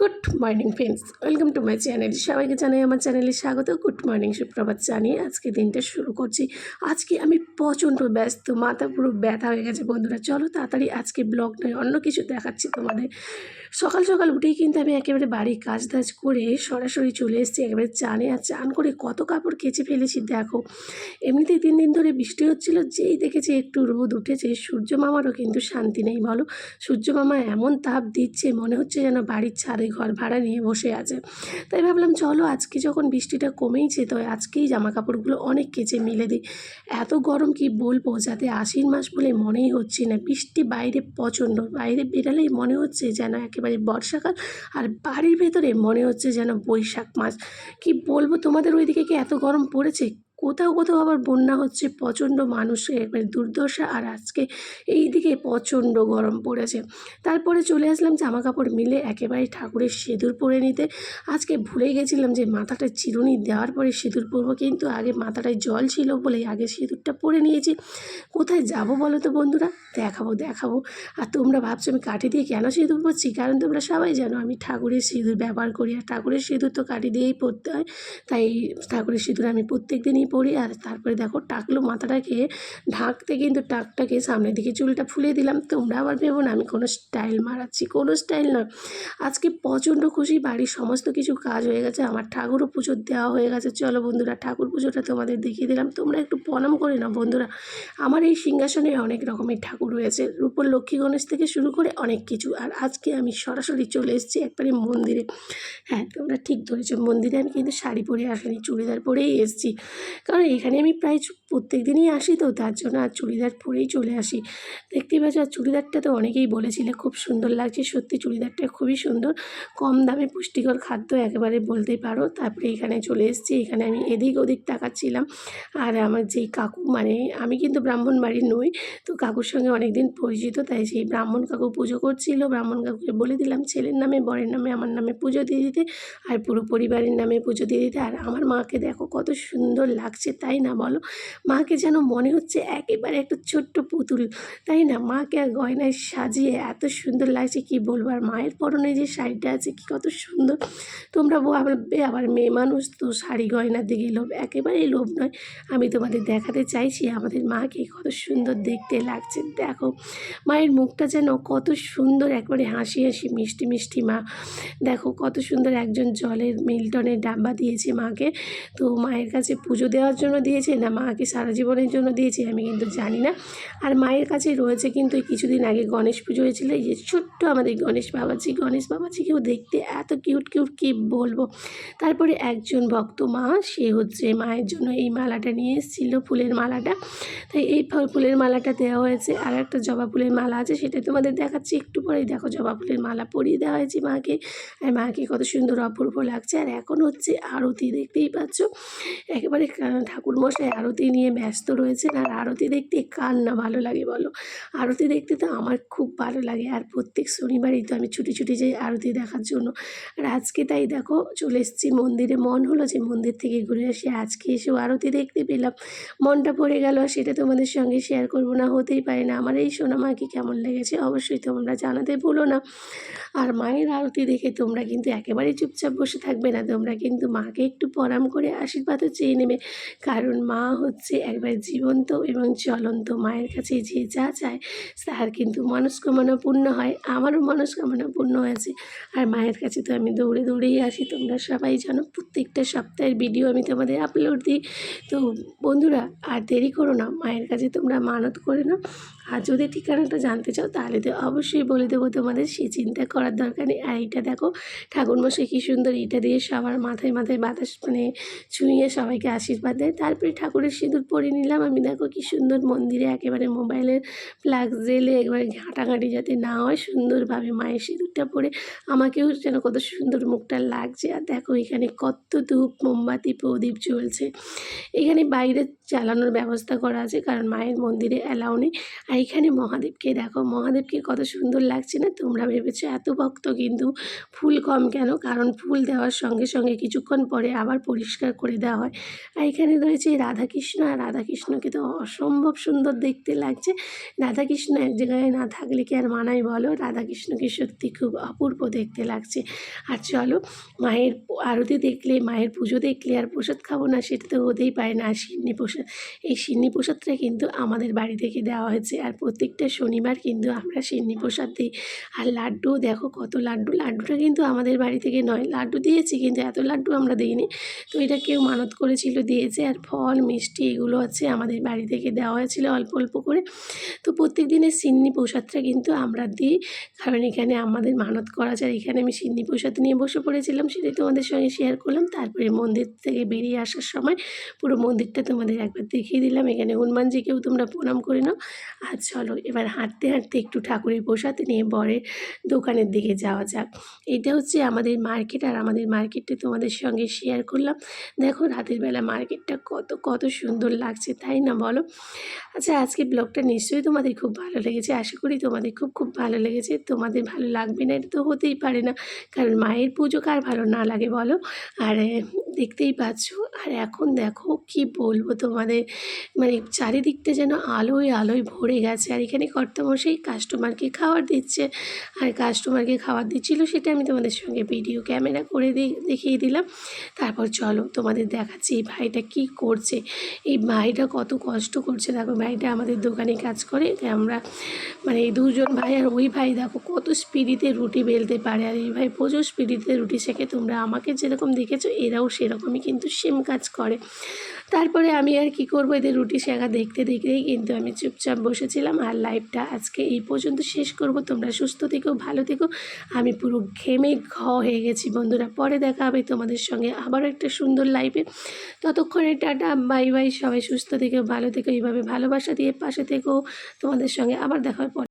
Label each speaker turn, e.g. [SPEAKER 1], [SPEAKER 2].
[SPEAKER 1] Good morning friends welcome to my channel সবাইকে জানাই আমার চ্যানেলে স্বাগত। গুড মর্নিং সুপ্রভাত জানিয়ে আজকে দিনটা শুরু করছি। আজকে আমি প্রচণ্ড ব্যস্ত, মাথা পুরো ব্যথা হয়ে গেছে বন্ধুরা। চলো তাড়াতাড়ি আজকে ব্লগ নয়, অন্য কিছু দেখাচ্ছি তোমাদের। সকাল সকাল উঠেই কিন্তু আমি একেবারে বাড়ির কাজ টাজ করে সরাসরি চলে এসেছি, একেবারে চানে আর চান করে কত কাপড় কেচে ফেলেছি, দেখো। এমনিতে তিন দিন ধরে বৃষ্টি হচ্ছিল, যেই দেখেছি একটু রোদ উঠেছে। সূর্য মামারও কিন্তু শান্তি নেই, বলো। সূর্য মামা এমন তাপ দিচ্ছে, মনে হচ্ছে যেন বাড়ির ছাদে ঘর ভাড়া নিয়ে বসে আছে। তাই ভাবলাম, চলো আজকে যখন বৃষ্টিটা কমেইছে, তো আজকেই জামা কাপড়গুলো অনেক কেচে মিলে দিই। এত গরম কি বলব? যাতে আশ্বিন মাস বলে মনেই হচ্ছে না। বৃষ্টি বাইরে প্রচণ্ড। বাইরে বেরালেই মনে হচ্ছে যেন একেবারে বর্ষাকাল, আর বাড়ির ভেতরে মনে হচ্ছে যেন বৈশাখ মাস। কি বলব? তোমাদের ওইদিকে কি এত গরম পড়েছে? কোথাও কোথাও আবার বন্যা হচ্ছে, প্রচণ্ড মানুষের একবারে দুর্দশা আর আজকে এই দিকে প্রচণ্ড গরম পড়েছে। তারপরে চলে আসলাম জামা কাপড় মিলে একেবারে ঠাকুরের সিঁদুর পরে নিতে। আজকে ভুলে গেছিলাম যে মাথাটা চিরুনি দেওয়ার পরে সিঁদুর পরবো, কিন্তু আগে মাথাটায় জল ছিল বলে আগে সিঁদুরটা পরে নিয়েছি। কোথায় যাব বলো তো বন্ধুরা? দেখাবো দেখাবো। আর তোমরা ভাবছ আমি কাঠি দিয়ে কেন সিঁদুর পরছি? কারণ তোমরা সবাই জানো আমি ঠাকুরের সিঁদুর ব্যবহার করি, আর ঠাকুরের সিঁদুর তো কাঠি দিয়েই পরতে হয়। তাই ঠাকুরের সিঁদুর আমি প্রত্যেক দিনই পরি আর তারপরে দেখো টাকলো মাথাটাকে, ঢাকতে কিন্তু টাকটাকে সামনের দিকে চুলটা ফুলে দিলাম। তোমরা আবার ভেবো না, আমি কোনো স্টাইল মারাচ্ছি, কোনো স্টাইল নয় আজকে প্রচণ্ড খুশি, বাড়ির সমস্ত কিছু কাজ হয়ে গেছে, আমার ঠাকুরও পুজো দেওয়া হয়ে গেছে। চলো বন্ধুরা, ঠাকুর পুজোটা তোমাদের দেখিয়ে দিলাম। তোমরা একটু প্রণাম করে নাও বন্ধুরা। আমার এই সিংহাসনে অনেক রকমের ঠাকুর রয়েছে, রূপর লক্ষ্মী গণেশ থেকে শুরু করে অনেক কিছু। আর আজকে আমি সরাসরি চলে এসেছি একবারে মন্দিরে। হ্যাঁ তোমরা ঠিক ধরেছো, মন্দিরে আমি কিন্তু শাড়ি পরে আসিনি, চুড়িদার পরেই এসেছি। কারণ এখানে আমি প্রায় প্রত্যেক দিনই আসি তো, তার জন্য আর চুড়িদার পরেই চলে আসি। দেখতেই পাচ্ছ, আর চুড়িদারটা তো অনেকেই বলেছিলে, খুব সুন্দর লাগছে। সত্যি চুড়িদারটা খুবই সুন্দর। কম দামে পুষ্টিকর খাদ্য একেবারে বলতেই পারো। তারপরে এখানে চলে এসেছি, এখানে আমি এদিক ওদিক তাকাচ্ছিলাম। আর আমার যেই কাকু মানে আমি কিন্তু ব্রাহ্মণ বাড়ির নই, তো কাকুর সঙ্গে অনেক দিন পরিচিত, তাই সেই ব্রাহ্মণ কাকু পুজো করছিল। ব্রাহ্মণ কাকুকে বলে দিলাম, ছেলের নামে, বরের নামে, আমার নামে পুজো দিয়ে দিতে, আর পুরো পরিবারের নামে পুজো দিয়ে দিতে। আর আমার মাকে দেখো, কত সুন্দর লাগছে, তাই না বলো? মাকে যেন মনে হচ্ছে একেবারে একটা ছোট্ট পুতুল। তাই না? মাকে আর গয়নায় সাজিয়ে এত সুন্দর লাগছে, কি বলব? আর মায়ের পরনে যে শাড়িটা আছে, কি কত সুন্দর। তোমরা ভাববে, আবার মেয়ে মানুষ তো শাড়ি গয়নার দিকে লোভ একেবারেই লোভ নয়। আমি তোমাদের দেখাতে চাইছি, আমাদের মাকে কত সুন্দর দেখতে লাগছে। দেখো, মায়ের মুখটা যেন কত সুন্দর, একবারে হাসি হাসি, মিষ্টি মিষ্টি মা। দেখো, কত সুন্দর একজন জলের মিল্টনের ডাব্বা দিয়েছে মাকে। তো মায়ের কাছে পুজো দেওয়ার জন্য দিয়েছে না? মাকে সারা জীবনের জন্য দিয়েছি, আমি কিন্তু জানি না। আর মায়ের কাছে রয়েছে কিন্তু কিছুদিন আগে গণেশ পুজো হয়েছিল, এই যে ছোট্ট আমাদের গণেশ বাবাজি, গণেশ বাবাজিকেও দেখতে এত কিউট কিউট কী বলব? তারপরে একজন ভক্ত মা, সে হচ্ছে মায়ের জন্য এই মালাটা নিয়ে এসেছিল, ফুলের মালাটা। তাই এই ফুলের মালাটা দেওয়া হয়েছে, আর একটা জবা ফুলের মালা আছে, সেটা তোমাদের দেখাচ্ছি, একটু পরেই দেখো জবা ফুলের মালা পরিয়ে দেওয়া হয়েছে মাকে। আর মাকে কত সুন্দর অপূর্ব লাগছে, আর এখন হচ্ছে আরতি, দেখতেই পাচ্ছ? একেবারে কা- ঠাকুরমশাই আরতি নিয়ে ব্যস্ত রয়েছেন আর আরতি দেখতে কার না ভালো লাগে বলো? আরতি দেখতে তো আমার খুব ভালো লাগে আর প্রত্যেক শনিবারই তো আমি ছুটি ছুটি যাই আরতি দেখার জন্য। আর আজকে তাই দেখো চলে এসেছি মন্দিরে। মন হলো যে মন্দির থেকে ঘুরে আসি। আজকে এসেও আরতি দেখতে পেলাম। মনটা পড়ে গেল সেটা তোমাদের সঙ্গে শেয়ার করব না, হতেই পারে না। আমার এই সোনা মাকে কেমন লেগেছে অবশ্যই তোমরা জানাতে ভুলো না। আর মায়ের আরতি দেখে তোমরা কিন্তু একেবারে চুপচাপ বসে থাকবে না। তোমরা কিন্তু মাকে একটু পরাম করে আশীর্বাদও চেয়ে নেবে। কারণ মা হচ্ছে একবার জীবন্ত এবং চলন্ত মায়ের কাছে যে যা চায় তার কিন্তু মনস্কামনা পূর্ণ হয়। আমারও মনস্কামনা পূর্ণ হয়েছে। আর মায়ের কাছে তো আমি দৌড়ে দৌড়েই আসি। তোমরা সবাই জানো, প্রত্যেকটা সপ্তাহের ভিডিও আমি তোমাদের আপলোড দিই। তো বন্ধুরা, আর দেরি করো না। মায়ের কাছে তোমরা মানত করে নাও। আর যদি ঠিকানাটা জানতে চাও, তাহলে তো অবশ্যই বলে দেবো তোমাদের সে চিন্তা করার দরকার নেই। আর এইটা দেখো, ঠাকুরমশাই কী সুন্দর এটা দিয়ে সবার মাথায় মাথায় বাতাস মানে ছুঁয়ে সবাইকে আশীর্বাদ দেয়। তারপরে ঠাকুরের সিঁদুর পরে নিলাম। আমি দেখো কী সুন্দর মন্দিরে একেবারে মোবাইলের প্লাগ জেলে একবারে ঘাঁটাঘাঁটি যাতে না হয় সুন্দরভাবে মায়ের সিঁদুরটা পরে আমাকেও যেন কত সুন্দর মুখটা লাগছে। আর দেখো এখানে কত ধূপ, মোমবাতি, প্রদীপ জ্বলছে। এখানে বাইরে জ্বালানোর ব্যবস্থা করা আছে, কারণ মায়ের মন্দিরে অ্যালাউ নেই। আর এখানে মহাদেবকে দেখো, মহাদেবকে কত সুন্দর লাগছে না? তোমরা ভেবেছো এত ভক্ত কিন্তু ফুল কম কেন? কারণ ফুল দেওয়ার সঙ্গে সঙ্গে কিছুক্ষণ পরে আবার পরিষ্কার করে দেওয়া হয়। আর এখানে রয়েছে রাধাকৃষ্ণ, আর রাধাকৃষ্ণকে তো অসম্ভব সুন্দর দেখতে লাগছে। রাধাকৃষ্ণ এক জায়গায় না থাকলে কি আর মানায় বলো? রাধাকৃষ্ণকে সত্যি খুব অপূর্ব দেখতে লাগছে। আর চলো, মায়ের আরতি দেখলে, মায়ের পুজো দেখলে আর প্রসাদ খাব না, সেটা তো হতেই পারে না। আর প্রসাদ এই সিন্নি প্রসাদটা কিন্তু আমাদের বাড়ি থেকে দেওয়া হয়েছে। আর প্রত্যেকটা শনিবার কিন্তু আমরা সিন্নি প্রসাদ দিই। আর লাড্ডু, দেখো কত লাড্ডু। লাড্ডুটা কিন্তু আমাদের বাড়ি থেকে নয়, লাড্ডু দিয়েছি কিন্তু এত লাড্ডু আমরা দিইনি। তো এটা কেউ মানত করেছিল, দিয়েছে। আর ফল, মিষ্টি এগুলো আছে আমাদের বাড়ি থেকে দেওয়া হয়েছিল অল্প অল্প করে। তো প্রত্যেক দিনের সিন্নি প্রসাদটা কিন্তু আমরা দিই। কারণ এখানে আমাদের মানত করা যায়। এখানে আমি সিন্নি প্রসাদ নিয়ে বসে পড়েছিলাম, সেটাই তোমাদের সঙ্গে শেয়ার করলাম। তারপরে মন্দির থেকে বেরিয়ে আসার সময় পুরো মন্দিরটা তোমাদের একবার দেখিয়ে দিলাম, এখানে হনুমানজিকেও তোমরা প্রণাম করে নাও। আর চলো, এবার হাঁটতে হাঁটতে একটু ঠাকুরের প্রসাদ নিয়ে বরের দোকানের দিকে যাওয়া যাক। এটা হচ্ছে আমাদের মার্কেট, আর আমাদের মার্কেটটা তোমাদের সঙ্গে শেয়ার করলাম। দেখো, রাতের বেলা মার্কেটটা কত কত সুন্দর লাগছে, তাই না বলো? আচ্ছা আজকে ব্লগটা নিশ্চয়ই তোমাদের খুব ভালো লেগেছে। আশা করি তোমাদের খুব খুব ভালো লেগেছে। তোমাদের ভালো লাগবে না, এটা তো হতেই পারে না। কারণ মায়ের পুজো কার ভালো না লাগে বলো? আর দেখতেই পাচ্ছ। আর এখন দেখো কি বলব তোমাদের? মানে চারিদিকটা যেন আলোয় আলোয় ভরে গেছে। আর এখানে কর্তামশাই কাস্টমারকে খাবার দিচ্ছে। আর কাস্টমারকে খাবার দিচ্ছিল সেটা আমি তোমাদের সঙ্গে ভিডিও ক্যামেরা করে দেখিয়ে দিলাম। তারপর চলো তোমাদের দেখাচ্ছি এই ভাইটা কি করছে। এই ভাইটা কত কষ্ট করছে। দেখো ভাইটা আমাদের দোকানে কাজ করে। আমরা মানে এই দুজন ভাই আর ওই ভাই দেখো কত স্পিডিতে রুটি বেলতে পারে। আর এই ভাই প্রচুর স্পিডিতে রুটি শেখে। তোমরা আমাকে যেরকম দেখেছ, এরাও সেরকমই কিন্তু সেম কাজ করে। তারপরে আমি আর কি করব? এদের রুটি শেখা দেখতে দেখতেই কিন্তু আমি চুপচাপ বসেছিলাম আর লাইভটা আজকে এই পর্যন্ত শেষ করব। তোমরা সুস্থ থেকো, ভালো থেকো। আমি পুরো ঘেমে ঘ হয়ে গেছি। বন্ধুরা, পরে দেখা হবে তোমাদের সঙ্গে আবার একটা সুন্দর লাইভে ততক্ষণে টাটা বাই বাই সবাই সুস্থ থেকো, ভালো থেকো। এইভাবে ভালোবাসা দিয়ে পাশে থেকো। তোমাদের সঙ্গে আবার দেখা পরে।